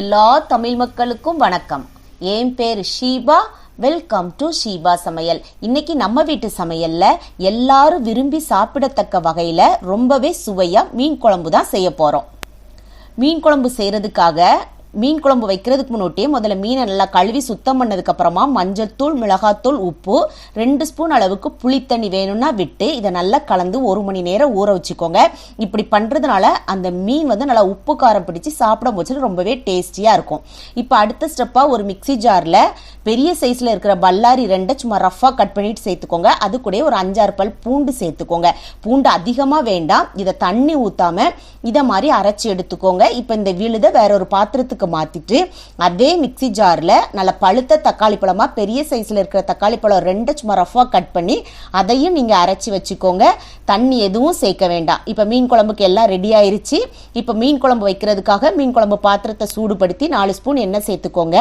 எல்லா தமிழ் மக்களுக்கும் வணக்கம். என் பேர் ஷீபா. வெல்கம் டு ஷீபா சமையல். இன்னைக்கு நம்ம வீட்டு சமையல்ல எல்லாரும் விரும்பி சாப்பிடத்தக்க வகையில ரொம்பவே சுவையா மீன் குழம்பு தான் செய்ய போறோம். மீன் குழம்பு செய்யறதுக்காக மீன் குழம்பு வைக்கிறதுக்கு முன்னாடியே முதல்ல மீனை நல்லா கழுவி சுத்தம் பண்ணதுக்கப்புறமா மஞ்சள்தூள் மிளகாத்தூள் உப்பு ரெண்டு ஸ்பூன் அளவுக்கு புளித்தண்ணி வேணும்னா விட்டு இதை நல்லா கலந்து ஒரு மணி நேரம் ஊற வச்சுக்கோங்க. இப்படி பண்ணுறதுனால அந்த மீன் வந்து நல்லா உப்பு காரம் பிடிச்சி சாப்பிட போச்சு ரொம்பவே டேஸ்டியாக இருக்கும். இப்போ அடுத்த ஸ்டெப்பாக ஒரு மிக்ஸி ஜாரில் பெரிய சைஸில் இருக்கிற பல்லாரி ரெண்டை சும்மா ரஃபாக கட் பண்ணிட்டு சேர்த்துக்கோங்க. அது கூட ஒரு அஞ்சாறு பல் பூண்டு சேர்த்துக்கோங்க. பூண்டு அதிகமாக வேண்டாம். இதை தண்ணி ஊற்றாமல் இதை மாதிரி அரைச்சி எடுத்துக்கோங்க. இப்போ இந்த விழுதை வேற ஒரு பாத்திரத்துக்கு மாற்றிட்டு அதே மிக்ஸி ஜாரில் நல்ல பழுத்த தக்காளி பழமாக பெரிய சைஸில் இருக்கிற தக்காளி பழம் ரெண்டு சும்மா ரஃபாக கட் பண்ணி அதையும் நீங்கள் அரைச்சி வச்சுக்கோங்க. தண்ணி எதுவும் சேர்க்க வேண்டாம். இப்போ மீன் குழம்புக்கு எல்லாம் ரெடி ஆயிருச்சு. இப்போ மீன் குழம்பு வைக்கிறதுக்காக மீன் குழம்பு பாத்திரத்தை சூடுபடுத்தி நாலு ஸ்பூன் எண்ணெய் சேர்த்துக்கோங்க.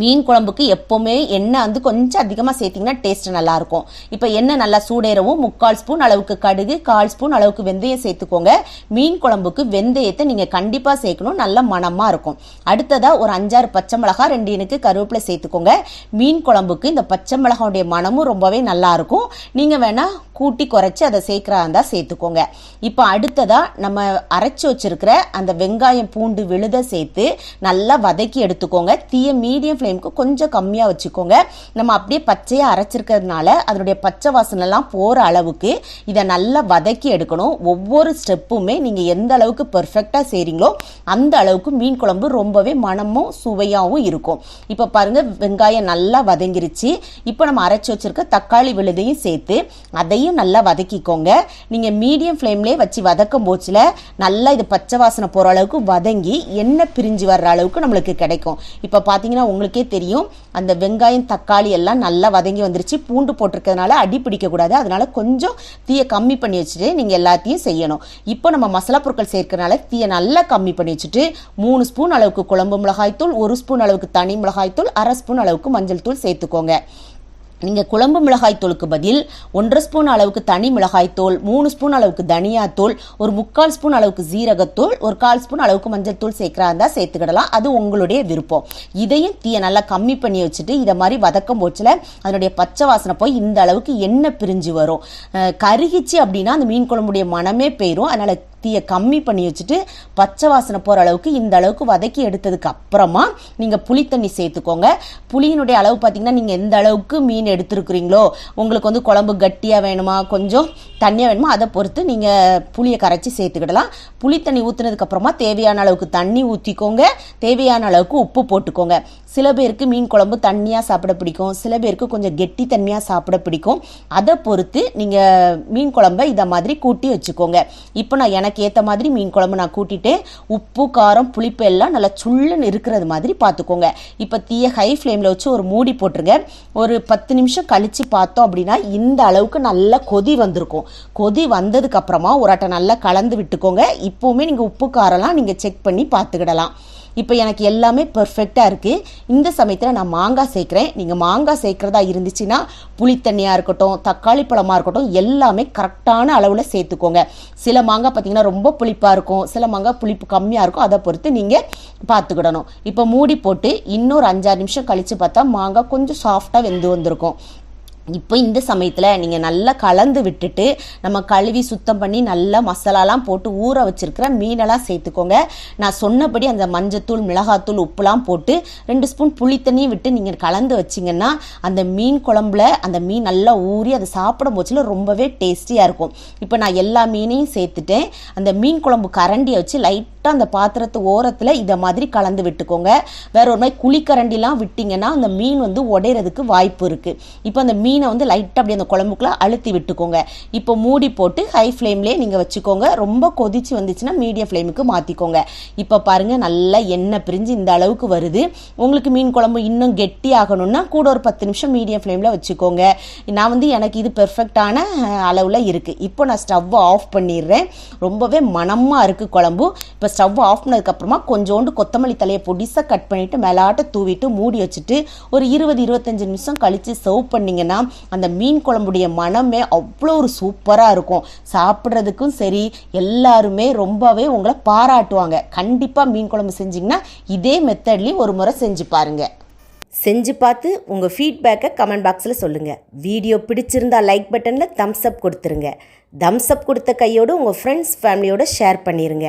மீன் குழம்புக்கு எப்போவுமே எண்ணெய் வந்து கொஞ்சம் அதிகமாக சேர்த்திங்கன்னா டேஸ்ட் நல்லாயிருக்கும். இப்போ எண்ணெய் நல்லா சூடேறவும் முக்கால் ஸ்பூன் அளவுக்கு கடுகு கால் ஸ்பூன் அளவுக்கு வெந்தயம் சேர்த்துக்கோங்க. மீன் குழம்புக்கு வெந்தயத்தை நீங்கள் கண்டிப்பாக சேர்க்கணும். நல்ல மணமாக இருக்கும். அடுத்ததாக ஒரு அஞ்சாறு பச்சை மிளகா ரெண்டு எனக்கு கருவேப்பிலை சேர்த்துக்கோங்க. மீன் குழம்புக்கு இந்த பச்சை மிளகாவுடைய மணமும் ரொம்பவே நல்லா இருக்கும் நீங்கள் வேணால் கூட்டி குறைச்சி அதை சேர்க்குறா இருந்தால் சேர்த்துக்கோங்க. இப்போ அடுத்ததாக நம்ம அரைச்சி வச்சிருக்கிற அந்த வெங்காயம் பூண்டு விழுத சேர்த்து நல்லா வதக்கி எடுத்துக்கோங்க. தீய மீடியம் ஃப்ளேமுக்கு கொஞ்சம் கம்மியாக வச்சுக்கோங்க. நம்ம அப்படியே பச்சையாக அரைச்சிருக்கிறதுனால அதனுடைய பச்சை வாசனைலாம் போகிற அளவுக்கு இதை நல்லா வதக்கி எடுக்கணும். ஒவ்வொரு ஸ்டெப்புமே நீங்கள் எந்த அளவுக்கு பர்ஃபெக்டாக செய்கிறீங்களோ அந்த அளவுக்கு மீன் குழம்பு ரொம்பவே மனமும் சுவையாகவும் இருக்கும். இப்போ பாருங்கள் வெங்காயம் நல்லா வதங்கிருச்சு. இப்போ நம்ம அரைச்சி வச்சிருக்க தக்காளி விழுதையும் சேர்த்து அதையும் நல்லா வதக்கிக்கோங்க. நீங்கள் மீடியம் ஃப்ளேம்லேயே வச்சு வதக்கும் போச்சில் நல்லா இது பச்சை வாசனை போகிற அளவுக்கு வதங்கி எண்ணெய் பிரிஞ்சு வர்ற அளவுக்கு நம்மளுக்கு கிடைக்கும். இப்போ பார்த்தீங்கன்னா உங்களுக்கே தெரியும் அந்த வெங்காயம் தக்காளி எல்லாம் நல்லா வதங்கி வந்துருச்சு. பூண்டு போட்டிருக்கிறதுனால அடி பிடிக்கக்கூடாது. அதனால் கொஞ்சம் தீயை கம்மி பண்ணி வச்சுட்டு நீங்கள் எல்லாத்தையும் செய்யணும். இப்போ நம்ம மசாலா பொருட்கள் சேர்க்கறனால தீயை நல்லா கம்மி பண்ணி வச்சுட்டு மூணு ஸ்பூன் அளவுக்கு குழம்பு மிளகாய்த்தூள் ஒரு ஸ்பூன் அளவுக்கு தனி மிளகாய்த்தூள் அரை ஸ்பூன் அளவுக்கு மஞ்சள் தூள் சேர்த்துக்கோங்க. நீங்கள் குழம்பு மிளகாய் தூளுக்கு பதில் ஒன்றரை ஸ்பூன் அளவுக்கு தனி மிளகாய் தூள் மூணு ஸ்பூன் அளவுக்கு தனியாத்தூள் ஒரு முக்கால் ஸ்பூன் அளவுக்கு ஜீரகத்தூள் ஒரு கால் ஸ்பூன் அளவுக்கு மஞ்சள் தூள் சேர்க்குறா இருந்தால் சேர்த்துக்கிடலாம். அது உங்களுடைய விருப்பம். இதையும் தீயை நல்லா கம்மி பண்ணி வச்சுட்டு இதை மாதிரி வதக்கும் போச்சில் அதனுடைய பச்சை வாசனை போய் இந்த அளவுக்கு எண்ணெய் பிரிஞ்சு வரும். கருகிச்சு அப்படின்னா அந்த மீன் குழம்புடைய மனமே போயிடும் அதனால் தீயை கம்மி பண்ணி வச்சுட்டு பச்சை வாசனை போகிற அளவுக்கு இந்த அளவுக்கு வதக்கி எடுத்ததுக்கு அப்புறமா நீங்கள் புளி தண்ணி சேர்த்துக்கோங்க. புளியினுடைய அளவு பார்த்தீங்கன்னா நீங்கள் எந்த அளவுக்கு மீன் எடுத்துருக்குறீங்களோ உங்களுக்கு வந்து குழம்பு கட்டியாக வேணுமா கொஞ்சம் தண்ணியாக வேணுமா அதை பொறுத்து நீங்கள் புளியை கரைச்சி சேர்த்துக்கிடலாம். புளி தண்ணி ஊற்றுனதுக்கப்புறமா தேவையான அளவுக்கு தண்ணி ஊற்றிக்கோங்க தேவையான அளவுக்கு உப்பு போட்டுக்கோங்க. சில பேருக்கு மீன் குழம்பு தண்ணியாக சாப்பிட பிடிக்கும். சில பேருக்கு கொஞ்சம் கெட்டி தண்ணியாக சாப்பிட பிடிக்கும். அதை பொறுத்து நீங்கள் மீன் குழம்பை இதை மாதிரி கூட்டி வச்சுக்கோங்க. இப்போ நான் எனக்கு ஏற்ற மாதிரி மீன் குழம்பு நான் கூட்டிட்டேன். உப்பு காரம் புளிப்பு எல்லாம் நல்லா சுள்ளுன்னு இருக்கிறது மாதிரி பார்த்துக்கோங்க. இப்போ தீய ஹை ஃப்ளேமில் வச்சு ஒரு மூடி போட்டுருங்க. ஒரு பத்து நிமிஷம் கழித்து பார்த்தோம் அப்படின்னா இந்த அளவுக்கு நல்லா கொதி வந்திருக்கும். கொதி வந்ததுக்கப்புறமா ஒரு அட்டை நல்லா கலந்து விட்டுக்கோங்க. இப்போவுமே நீங்கள் உப்பு காரம்லாம் நீங்கள் செக் பண்ணி பார்த்துக்கிடலாம். இப்போ எனக்கு எல்லாமே பர்ஃபெக்டாக இருக்குது இந்த சமயத்தில் நான் மாங்காய் சேர்க்குறேன். நீங்கள் மாங்காய் சேர்க்குறதா இருந்துச்சுன்னா புளித்தண்ணியாக இருக்கட்டும் தக்காளி பழமாக இருக்கட்டும் எல்லாமே கரெக்டான அளவில் சேர்த்துக்கோங்க. சில மாங்காய் பார்த்தீங்கன்னா ரொம்ப புளிப்பாக இருக்கும். சில மாங்காய் புளிப்பு கம்மியாக இருக்கும். அதை பொறுத்து நீங்கள் பார்த்துக்கிடணும் இப்போ மூடி போட்டு இன்னொரு அஞ்சாறு நிமிஷம் கழித்து பார்த்தா மாங்காய் கொஞ்சம் சாஃப்டாக வெந்து வந்திருக்கும். இப்போ இந்த சமயத்தில் நீங்கள் நல்லா கலந்து விட்டுட்டு நம்ம கழுவி சுத்தம் பண்ணி நல்லா மசாலாலாம் போட்டு ஊற வச்சுருக்கிற மீனெல்லாம் சேர்த்துக்கோங்க. நான் சொன்னபடி அந்த மஞ்சத்தூள் மிளகாத்தூள் உப்புலாம் போட்டு ரெண்டு ஸ்பூன் புளித்தண்ணியும் விட்டு நீங்கள் கலந்து வச்சிங்கன்னா அந்த மீன் குழம்புல அந்த மீன் நல்லா ஊறி அதை சாப்பிடும் போச்சில் ரொம்பவே டேஸ்டியாக இருக்கும். இப்போ நான் எல்லா மீனையும் சேர்த்துட்டேன். அந்த மீன் குழம்பு கரண்டியை வச்சு லைட் லைட்டாக அந்த பாத்திரத்து ஓரத்தில் இதை மாதிரி கலந்து விட்டுக்கோங்க. வேற ஒரு மாதிரி குழிக்கரண்டிலாம் விட்டிங்கன்னா அந்த மீன் வந்து உடையிறதுக்கு வாய்ப்பு இருக்குது இப்போ அந்த மீனை வந்து லைட்டாக அப்படி அந்த குழம்புக்குள்ள அழுத்தி விட்டுக்கோங்க. இப்போ மூடி போட்டு ஹை ஃப்ளேம்லேயே நீங்கள் வச்சுக்கோங்க. ரொம்ப கொதிச்சு வந்துச்சுன்னா மீடியம் ஃப்ளேமுக்கு மாற்றிக்கோங்க இப்போ பாருங்கள் நல்லா எண்ணெய் பிரிஞ்சு இந்த அளவுக்கு வருது. உங்களுக்கு மீன் குழம்பு இன்னும் கெட்டி ஆகணும்னா கூட ஒரு பத்து நிமிஷம் மீடியம் ஃப்ளேமில் வச்சுக்கோங்க. நான் வந்து எனக்கு இது பெர்ஃபெக்டான அளவில் இருக்குது இப்போ நான் ஸ்டவ்வை ஆஃப் பண்ணிடுறேன். ரொம்பவே மனமாக இருக்குது குழம்பு. இப்போ ஸ்டவ் ஆஃப் பண்ணதுக்கப்புறமா கொஞ்சோண்டு கொத்தமல்லி தலையை பொடிசாக கட் பண்ணிவிட்டு மேலாட்ட தூவிட்டு மூடி வச்சுட்டு ஒரு இருபது இருபத்தஞ்சு நிமிஷம் கழித்து சர்வ் பண்ணிங்கன்னா அந்த மீன் குழம்புடைய மனமே அவ்வளோ ஒரு சூப்பராக இருக்கும். சாப்பிட்றதுக்கும் சரி எல்லாருமே ரொம்பவே உங்களை பாராட்டுவாங்க. கண்டிப்பாக மீன் குழம்பு செஞ்சிங்கன்னா இதே மெத்தட்லேயும் ஒரு முறை செஞ்சு பாருங்கள் செஞ்சு பார்த்து உங்கள் ஃபீட்பேக்கை கமெண்ட் பாக்ஸில் சொல்லுங்கள் வீடியோ பிடிச்சிருந்தா லைக் பட்டனில் தம்ஸ் அப் கொடுத்துருங்க. தம்ஸ் அப் கொடுத்த கையோடு உங்கள் ஃப்ரெண்ட்ஸ் ஃபேமிலியோட ஷேர் பண்ணிடுங்க